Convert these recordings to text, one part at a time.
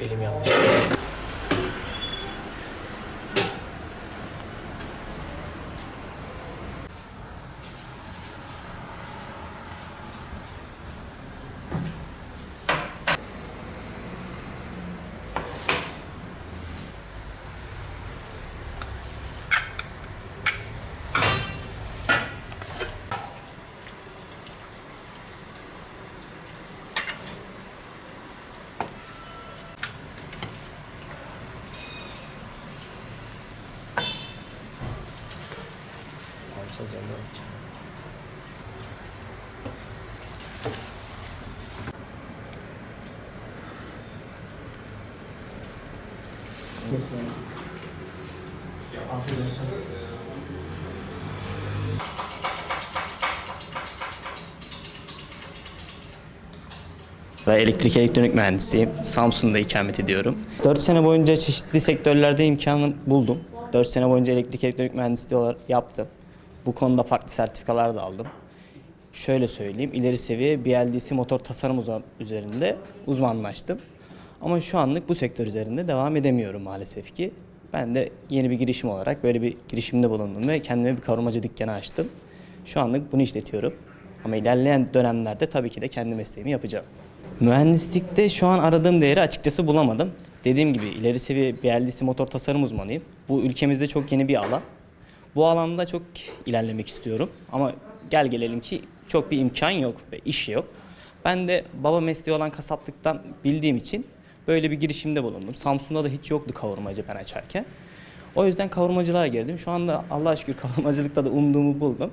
Et les merdes. Basacağım ben. Ve elektrik elektronik mühendisiyim. Samsun'da ikamet ediyorum. 4 sene boyunca çeşitli sektörlerde imkanı buldum. 4 sene boyunca elektrik elektronik mühendisliği olarak yaptım. Bu konuda farklı sertifikalar da aldım. Şöyle söyleyeyim, ileri seviye BLDC motor tasarım üzerinde uzmanlaştım. Ama şu anlık bu sektör üzerinde devam edemiyorum maalesef ki. Ben de yeni bir girişim olarak böyle bir girişimde bulundum ve kendime bir kavurmacı dükkanı açtım. Şu anlık bunu işletiyorum. Ama ilerleyen dönemlerde tabii ki de kendi mesleğimi yapacağım. Mühendislikte şu an aradığım değeri açıkçası bulamadım. Dediğim gibi ileri seviye BLDC motor tasarım uzmanıyım. Bu ülkemizde çok yeni bir alan. Bu alanda çok ilerlemek istiyorum ama gel gelelim ki çok bir imkan yok ve iş yok. Ben de baba mesleği olan kasaplıktan bildiğim için böyle bir girişimde bulundum. Samsun'da da hiç yoktu kavurmacı ben açarken. O yüzden kavurmacılığa girdim. Şu anda Allah'a şükür kavurmacılıkta da umduğumu buldum.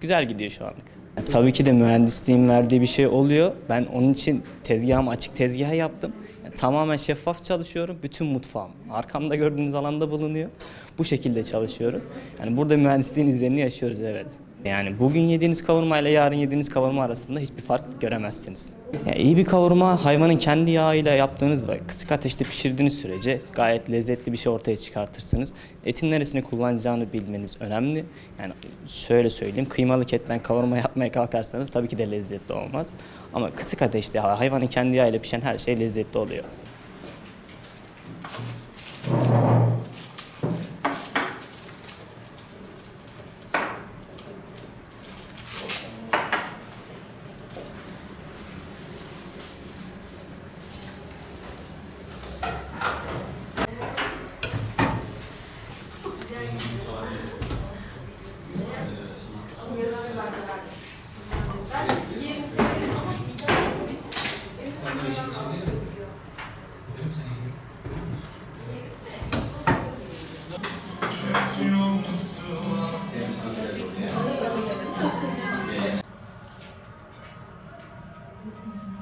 Güzel gidiyor şu anlık. Ya Tabii ki de mühendisliğin verdiği bir şey oluyor. Ben onun için tezgahımı açık tezgaha yaptım. Ya tamamen şeffaf çalışıyorum. Bütün mutfağım arkamda gördüğünüz alanda bulunuyor. Bu şekilde çalışıyorum. Yani burada mühendisliğin izlerini yaşıyoruz evet. Yani bugün yediğiniz kavurma ile yarın yediğiniz kavurma arasında hiçbir fark göremezsiniz. Yani iyi bir kavurma hayvanın kendi yağıyla yaptığınız ve kısık ateşte pişirdiğiniz sürece gayet lezzetli bir şey ortaya çıkartırsınız. Etin neresini kullanacağını bilmeniz önemli. Yani şöyle söyleyeyim kıymalı etten kavurma yapmaya kalkarsanız tabii ki de lezzetli olmaz. Ama kısık ateşte hayvanın kendi yağıyla pişen her şey lezzetli oluyor. Thank you.